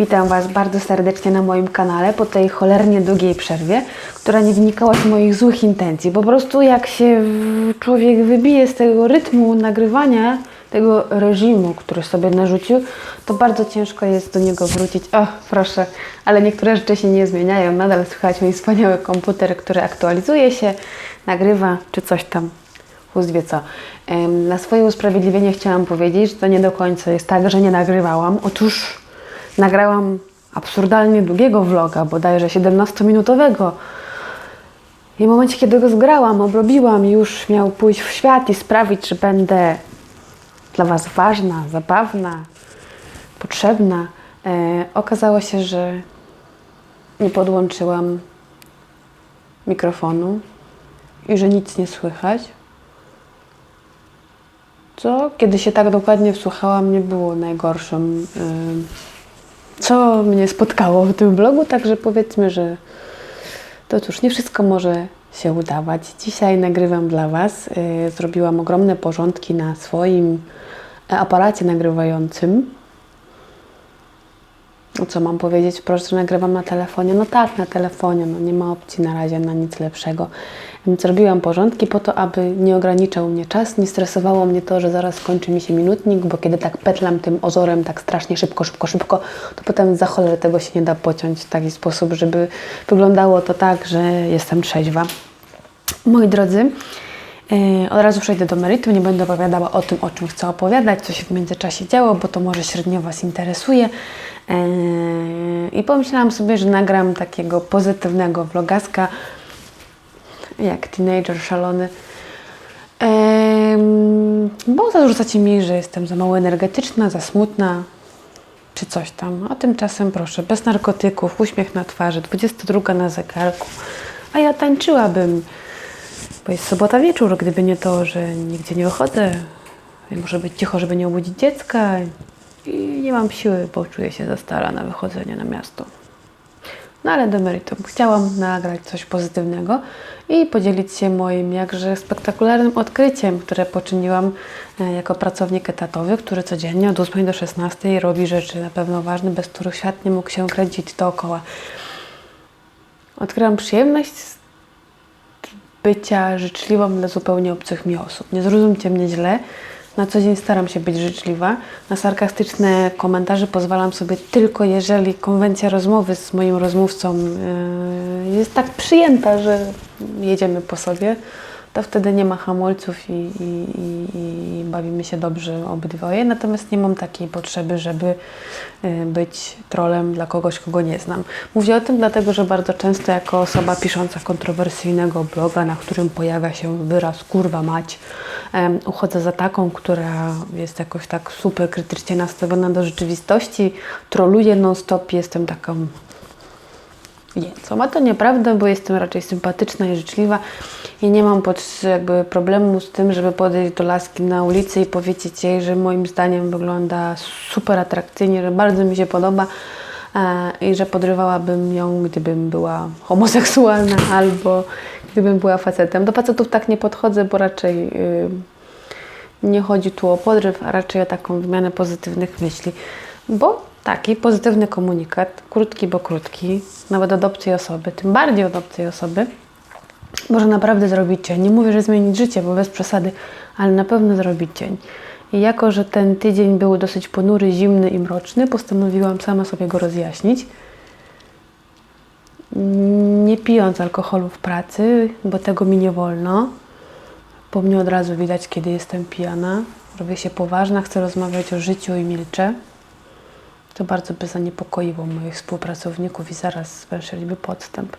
Witam Was bardzo serdecznie na moim kanale po tej cholernie długiej przerwie, która nie wynikała z moich złych intencji. Po prostu jak się człowiek wybije z tego rytmu nagrywania, tego reżimu, który sobie narzucił, to bardzo ciężko jest do niego wrócić. O, proszę, ale niektóre rzeczy się nie zmieniają. Nadal słychać mój wspaniały komputer, który aktualizuje się, nagrywa czy coś tam. Chust wie co. Na swoje usprawiedliwienie chciałam powiedzieć, że to nie do końca jest tak, że nie nagrywałam. Otóż nagrałam absurdalnie długiego vloga, bodajże 17-minutowego. I w momencie, kiedy go zgrałam, obrobiłam, już miał pójść w świat i sprawić, że będę dla Was ważna, zabawna, potrzebna. E, okazało się, że nie podłączyłam mikrofonu i że nic nie słychać. Co, kiedy się tak dokładnie wsłuchałam, nie było najgorszym, ym, co mnie spotkało w tym vlogu, także powiedzmy, że to cóż, nie wszystko może się udawać. Dzisiaj nagrywam dla Was. y, Zrobiłam ogromne porządki na swoim e, aparacie nagrywającym. Co mam powiedzieć? Proszę, że nagrywam na telefonie. No tak, na telefonie. No nie ma opcji na razie na nic lepszego. Więc zrobiłam porządki po to, aby nie ograniczał mnie czas, nie stresowało mnie to, że zaraz skończy mi się minutnik, bo kiedy tak petlam tym ozorem tak strasznie szybko, szybko, szybko, to potem za cholerę tego się nie da pociąć w taki sposób, żeby wyglądało to tak, że jestem trzeźwa. Moi drodzy, od razu przejdę do meritum, nie będę opowiadała o tym, o czym chcę opowiadać, co się w międzyczasie działo, bo to może średnio Was interesuje. E, I pomyślałam sobie, że nagram takiego pozytywnego vlogaska, jak teenager szalony. Em, bo zarzucacie mi, że jestem za mało energetyczna, za smutna, czy coś tam. A tymczasem proszę, bez narkotyków, uśmiech na twarzy, 22 na zegarku. A ja tańczyłabym, bo jest sobota wieczór, gdyby nie to, że nigdzie nie wychodzę. Muszę być cicho, żeby nie obudzić dziecka. I nie mam siły, bo czuję się za stara na wychodzenie na miasto. No ale do meritum. Chciałam nagrać coś pozytywnego i podzielić się moim jakże spektakularnym odkryciem, które poczyniłam e, jako pracownik etatowy, który codziennie od 8 do 16 robi rzeczy na pewno ważne, bez których świat nie mógł się kręcić dookoła. Odkryłam przyjemność z bycia życzliwą dla zupełnie obcych mi osób. Nie zrozumcie mnie źle. Na co dzień staram się być życzliwa. Na sarkastyczne komentarze pozwalam sobie tylko jeżeli konwencja rozmowy z moim rozmówcą yy, jest tak przyjęta, że jedziemy po sobie, to wtedy nie ma hamulców i, i, i, i bawimy się dobrze obydwoje. Natomiast nie mam takiej potrzeby, żeby yy, być trolem dla kogoś, kogo nie znam. Mówię o tym dlatego, że bardzo często jako osoba pisząca kontrowersyjnego bloga, na którym pojawia się wyraz kurwa mać, em, uchodzę za taką, która jest jakoś tak super krytycznie nastawiona do rzeczywistości, troluję non-stop, jestem taką jęcą. A to nieprawda, bo jestem raczej sympatyczna i życzliwa i nie mam pod, jakby problemu z tym, żeby podejść do laski na ulicy i powiedzieć jej, że moim zdaniem wygląda super atrakcyjnie, że bardzo mi się podoba e, i że podrywałabym ją, gdybym była homoseksualna albo gdybym była facetem. Do facetów tak nie podchodzę, bo raczej y, nie chodzi tu o podryw, a raczej o taką wymianę pozytywnych myśli. Bo taki pozytywny komunikat, krótki, bo krótki, nawet od obcej osoby, tym bardziej od obcej osoby, może naprawdę zrobić cień. Nie mówię, że zmienić życie, bo bez przesady, ale na pewno zrobić cień. I jako, że ten tydzień był dosyć ponury, zimny i mroczny, postanowiłam sama sobie go rozjaśnić. Nie pijąc alkoholu w pracy, bo tego mi nie wolno, po mnie od razu widać, kiedy jestem pijana. Robię się poważna, chcę rozmawiać o życiu i milczę. To bardzo by zaniepokoiło moich współpracowników i zaraz węszyliby podstęp.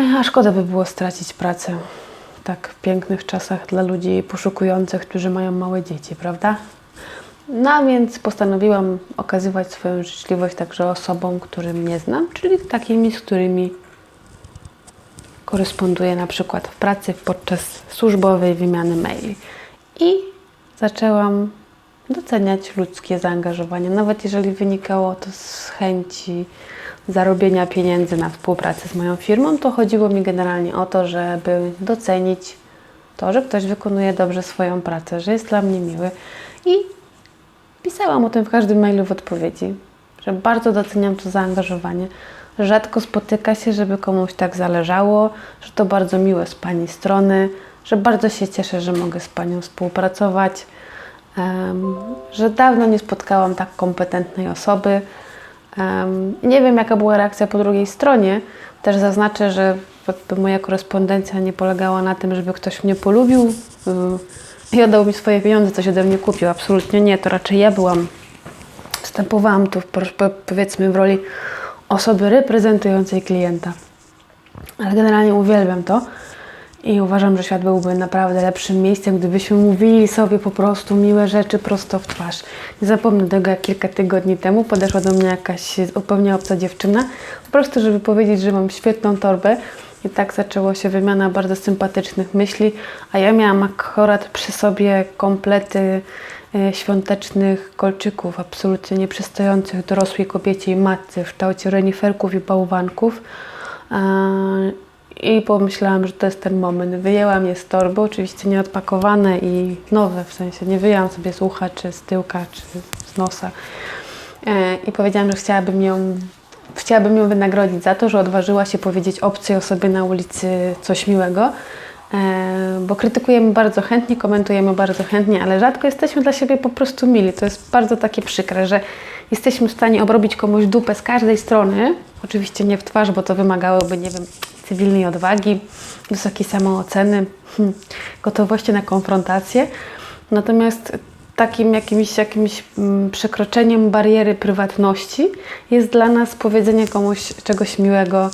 Ech, A szkoda by było stracić pracę w tak pięknych czasach dla ludzi poszukujących, którzy mają małe dzieci, prawda? No więc postanowiłam okazywać swoją życzliwość także osobom, którym nie znam, czyli takimi, z którymi koresponduję na przykład w pracy podczas służbowej wymiany maili. I zaczęłam doceniać ludzkie zaangażowanie, nawet jeżeli wynikało to z chęci zarobienia pieniędzy na współpracę z moją firmą, to chodziło mi generalnie o to, żeby docenić to, że ktoś wykonuje dobrze swoją pracę, że jest dla mnie miły i pisałam o tym w każdym mailu w odpowiedzi, że bardzo doceniam to zaangażowanie. Rzadko spotyka się, żeby komuś tak zależało, że to bardzo miłe z Pani strony, że bardzo się cieszę, że mogę z Panią współpracować, że dawno nie spotkałam tak kompetentnej osoby. Nie wiem, jaka była reakcja po drugiej stronie. Też zaznaczę, że moja korespondencja nie polegała na tym, żeby ktoś mnie polubił y, i oddał mi swoje pieniądze, coś ode mnie kupił. Absolutnie nie. To raczej ja byłam, wstępowałam tu po- po- powiedzmy w roli osoby reprezentującej klienta. Ale generalnie uwielbiam to i uważam, że świat byłby naprawdę lepszym miejscem, gdybyśmy mówili sobie po prostu miłe rzeczy prosto w twarz. Nie zapomnę tego, jak kilka tygodni temu podeszła do mnie jakaś zupełnie obca dziewczyna, po prostu, żeby powiedzieć, że mam świetną torbę. I tak zaczęło się wymiana bardzo sympatycznych myśli, a ja miałam akurat przy sobie komplety e, świątecznych kolczyków, absolutnie nieprzystających dorosłej kobiecie i matce w kształcie reniferków i bałwanków. I pomyślałam, że to jest ten moment. Wyjęłam je z torby, oczywiście nieodpakowane i nowe, w sensie nie wyjęłam sobie z ucha, czy z tyłka, czy z nosa. E, I powiedziałam, że chciałabym ją, chciałabym ją wynagrodzić za to, że odważyła się powiedzieć obcej osobie na ulicy coś miłego. E, Bo krytykujemy bardzo chętnie, komentujemy bardzo chętnie, ale rzadko jesteśmy dla siebie po prostu mili. To jest bardzo takie przykre, że jesteśmy w stanie obrobić komuś dupę z każdej strony. Oczywiście nie w twarz, bo to wymagałoby, nie wiem, cywilnej odwagi, wysokiej samooceny, hmm, gotowości na konfrontację. Natomiast takim jakimś, jakimś mm, przekroczeniem bariery prywatności jest dla nas powiedzenie komuś czegoś miłego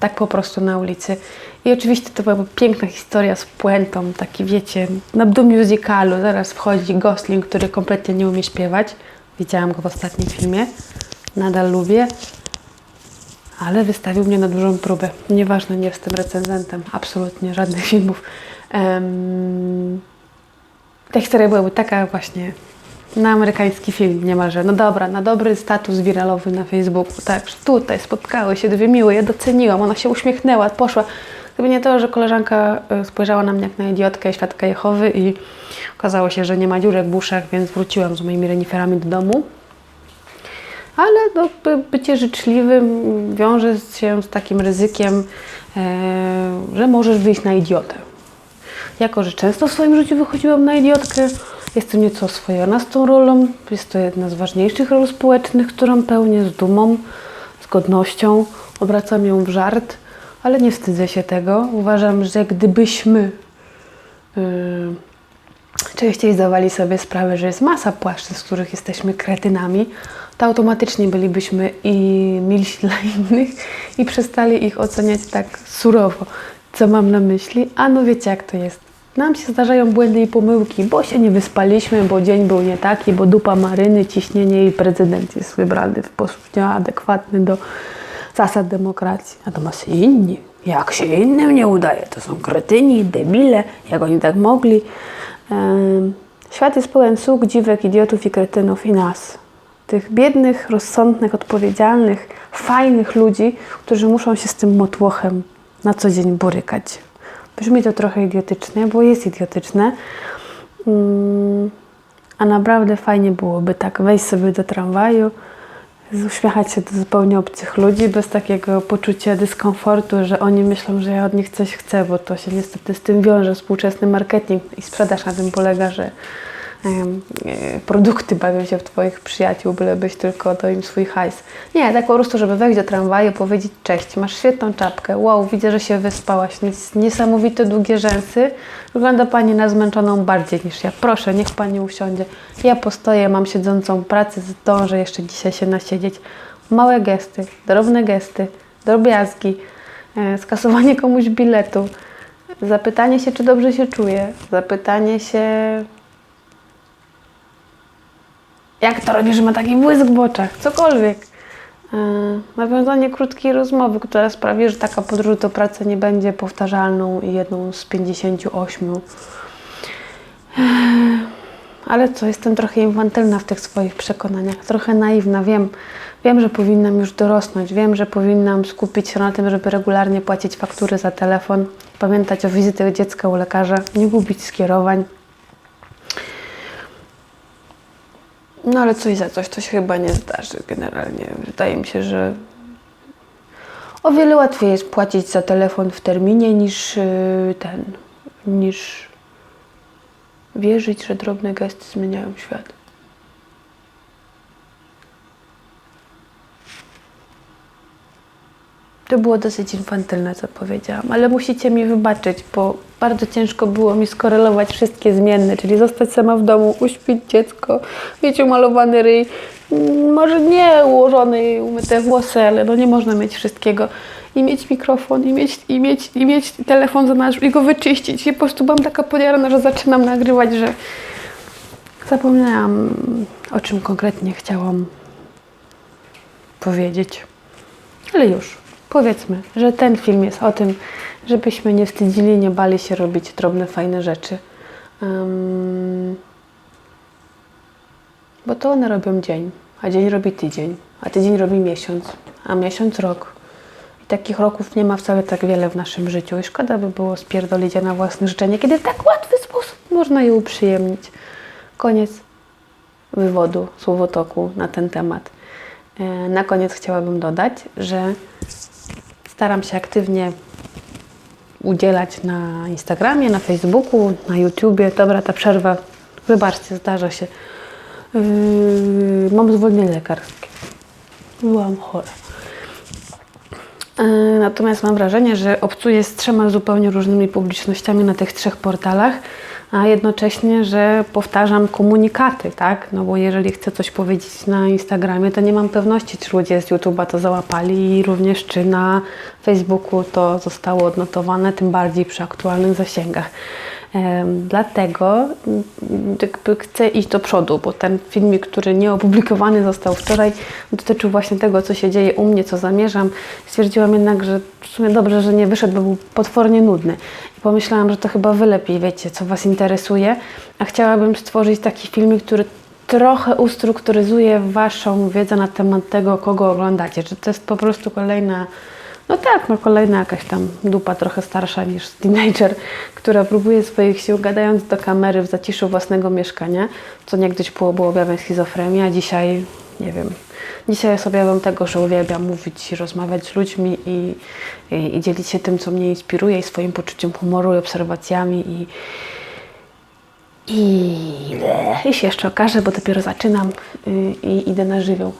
tak po prostu na ulicy. I oczywiście to była piękna historia z puentą, taki wiecie, na do musicalu zaraz wchodzi Gosling, który kompletnie nie umie śpiewać. Widziałam go w ostatnim filmie, nadal lubię, ale wystawił mnie na dużą próbę. Nieważne, nie jestem recenzentem, absolutnie żadnych filmów. Em, ta historia byłaby taka właśnie na amerykański film niemalże. No dobra, na dobry status wiralowy na Facebooku. Tak, tutaj spotkały się dwie miłe, ja doceniłam, ona się uśmiechnęła, poszła. Gdyby nie to, że koleżanka y, spojrzała na mnie jak na idiotkę, świadka Jehowy i okazało się, że nie ma dziurek w uszach, więc wróciłam z moimi reniferami do domu. Ale no, by- bycie życzliwym wiąże się z takim ryzykiem, e, że możesz wyjść na idiotę. Jako, że często w swoim życiu wychodziłam na idiotkę, jestem nieco oswojona z tą rolą. Jest to jedna z ważniejszych ról społecznych, którą pełnię z dumą, z godnością. Obracam ją w żart, ale nie wstydzę się tego. Uważam, że gdybyśmy yy, częściej zdawali sobie sprawę, że jest masa płaszczyzn, w których jesteśmy kretynami, to automatycznie bylibyśmy i milsi dla innych i przestali ich oceniać tak surowo. Co mam na myśli? A no wiecie jak to jest. Nam się zdarzają błędy i pomyłki, bo się nie wyspaliśmy, bo dzień był nie taki, bo dupa maryny, ciśnienie i prezydent jest wybrany w sposób nieadekwatny do zasad demokracji. Natomiast inni, jak się innym nie udaje, to są kretyni, debile, jak oni tak mogli. Em, Świat jest pełen sług, dziwek, idiotów i kretynów i nas. Tych biednych, rozsądnych, odpowiedzialnych, fajnych ludzi, którzy muszą się z tym motłochem na co dzień borykać. Brzmi to trochę idiotycznie, bo jest idiotyczne. Mm, A naprawdę fajnie byłoby tak wejść sobie do tramwaju, uśmiechać się do zupełnie obcych ludzi bez takiego poczucia dyskomfortu, że oni myślą, że ja od nich coś chcę, bo to się niestety z tym wiąże współczesny marketing i sprzedaż na tym polega, że produkty bawią się w Twoich przyjaciół, bylebyś tylko to im swój hajs. Nie, tak po prostu, żeby wejść do tramwaju, powiedzieć cześć, masz świetną czapkę, wow, widzę, że się wyspałaś, Nies- niesamowite długie rzęsy, wygląda Pani na zmęczoną bardziej niż ja, proszę, niech Pani usiądzie, ja postoję, mam siedzącą pracę, zdążę jeszcze dzisiaj się nasiedzieć. Małe gesty, drobne gesty, drobiazgi, e, skasowanie komuś biletu, zapytanie się, czy dobrze się czuje, zapytanie się, jak to robisz, że ma taki błysk w oczach, cokolwiek. Yy, nawiązanie krótkiej rozmowy, która sprawi, że taka podróż do pracy nie będzie powtarzalną i jedną z 58. Yy, Ale co, jestem trochę infantylna w tych swoich przekonaniach, trochę naiwna, wiem. Wiem, że powinnam już dorosnąć, wiem, że powinnam skupić się na tym, żeby regularnie płacić faktury za telefon, pamiętać o wizytach dziecka u lekarza, nie gubić skierowań. No ale coś za coś, to się chyba nie zdarzy generalnie. Wydaje mi się, że o wiele łatwiej jest płacić za telefon w terminie niż yy, ten, niż wierzyć, że drobne gesty zmieniają świat. To było dosyć infantylne, co powiedziałam, ale musicie mi wybaczyć, bo bardzo ciężko było mi skorelować wszystkie zmienne, czyli zostać sama w domu, uśpić dziecko, mieć umalowany ryj, mm, może nie ułożony i umyte włosy, ale no nie można mieć wszystkiego. I mieć mikrofon, i mieć, i mieć, i mieć telefon za nasz, i go wyczyścić. I po prostu byłam taka podjarana, że zaczynam nagrywać, że zapomniałam, o czym konkretnie chciałam powiedzieć. Ale już, powiedzmy, że ten film jest o tym, żebyśmy nie wstydzili, nie bali się robić drobne, fajne rzeczy. Em, bo to one robią dzień, a dzień robi tydzień, a tydzień robi miesiąc, a miesiąc rok. I takich roków nie ma wcale tak wiele w naszym życiu. I szkoda by było spierdolić je na własne życzenie, kiedy w tak łatwy sposób można je uprzyjemnić. Koniec wywodu, słowotoku na ten temat. E, Na koniec chciałabym dodać, że staram się aktywnie udzielać na Instagramie, na Facebooku, na YouTubie. Dobra, ta przerwa, wybaczcie, zdarza się. Yy, mam zwolnienie lekarskie. Byłam chora. Yy, Natomiast mam wrażenie, że obcuję z trzema zupełnie różnymi publicznościami na tych trzech portalach, a jednocześnie, że powtarzam komunikaty, tak? No bo jeżeli chcę coś powiedzieć na Instagramie, to nie mam pewności, czy ludzie z YouTube'a to załapali i również czy na Facebooku to zostało odnotowane, tym bardziej przy aktualnych zasięgach. Dlatego mm, chcę iść do przodu, bo ten filmik, który nie opublikowany został wczoraj, dotyczył właśnie tego, co się dzieje u mnie, co zamierzam. Stwierdziłam jednak, że w sumie dobrze, że nie wyszedł, bo był potwornie nudny. Pomyślałam, że to chyba wy lepiej wiecie, co was interesuje, a chciałabym stworzyć taki filmik, który trochę ustrukturyzuje waszą wiedzę na temat tego, kogo oglądacie. Czy to jest po prostu kolejna no tak, no kolejna jakaś tam dupa trochę starsza niż teenager, która próbuje swoich sił gadając do kamery w zaciszu własnego mieszkania, co niegdyś było, było objawem schizofrenii, a dzisiaj, nie wiem, dzisiaj jest objawem tego, że uwielbiam mówić i rozmawiać z ludźmi i, i, i dzielić się tym, co mnie inspiruje i swoim poczuciem humoru i obserwacjami i, i, i się jeszcze okaże, bo dopiero zaczynam y, i idę na żywioł.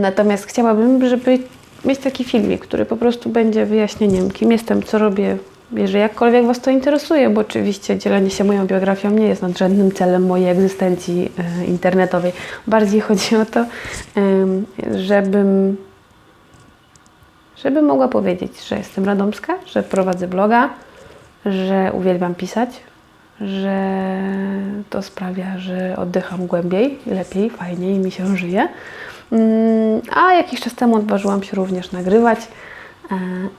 Natomiast chciałabym, żeby mieć taki filmik, który po prostu będzie wyjaśnieniem, kim jestem, co robię, jeżeli jakkolwiek Was to interesuje, bo oczywiście dzielenie się moją biografią nie jest nadrzędnym celem mojej egzystencji e, internetowej. Bardziej chodzi o to, żebym, żebym mogła powiedzieć, że jestem radomska, że prowadzę bloga, że uwielbiam pisać, że to sprawia, że oddycham głębiej, lepiej, fajniej mi się żyje. Mm, A jakiś czas temu odważyłam się również nagrywać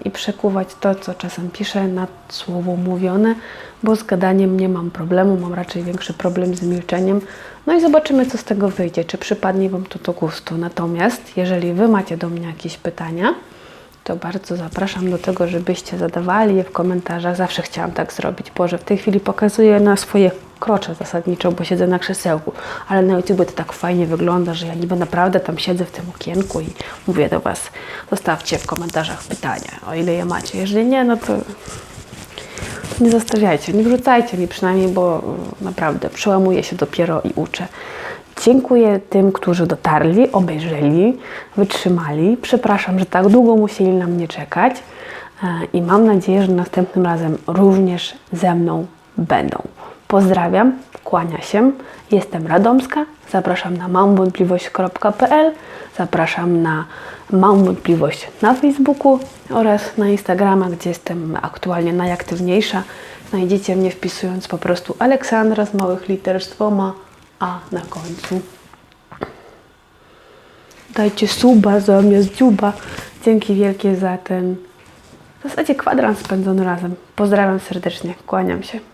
i przekuwać to, co czasem piszę, na słowo mówione, bo z gadaniem nie mam problemu, mam raczej większy problem z milczeniem. No i zobaczymy, co z tego wyjdzie, czy przypadnie Wam to do gustu. Natomiast, jeżeli Wy macie do mnie jakieś pytania, to bardzo zapraszam do tego, żebyście zadawali je w komentarzach. Zawsze chciałam tak zrobić. Boże, w tej chwili pokazuję na swoje krocze zasadniczo, bo siedzę na krzesełku, ale na YouTube to tak fajnie wygląda, że ja niby naprawdę tam siedzę w tym okienku i mówię do Was, zostawcie w komentarzach pytania, o ile je macie. Jeżeli nie, no to nie zostawiajcie, nie wrzucajcie mi przynajmniej, bo naprawdę przełamuję się dopiero i uczę. Dziękuję tym, którzy dotarli, obejrzeli, wytrzymali. Przepraszam, że tak długo musieli na mnie czekać e, i mam nadzieję, że następnym razem również ze mną będą. Pozdrawiam, kłania się. Jestem Radomska. Zapraszam na małmwątpliwość.pl. Zapraszam na Mam Wątpliwość na Facebooku oraz na Instagrama, gdzie jestem aktualnie najaktywniejsza. Znajdziecie mnie wpisując po prostu Aleksandra z małych liter z dwoma A na końcu. Dajcie suba zamiast dziuba. Dzięki wielkie za ten w zasadzie kwadrans spędzony razem. Pozdrawiam serdecznie, kłaniam się.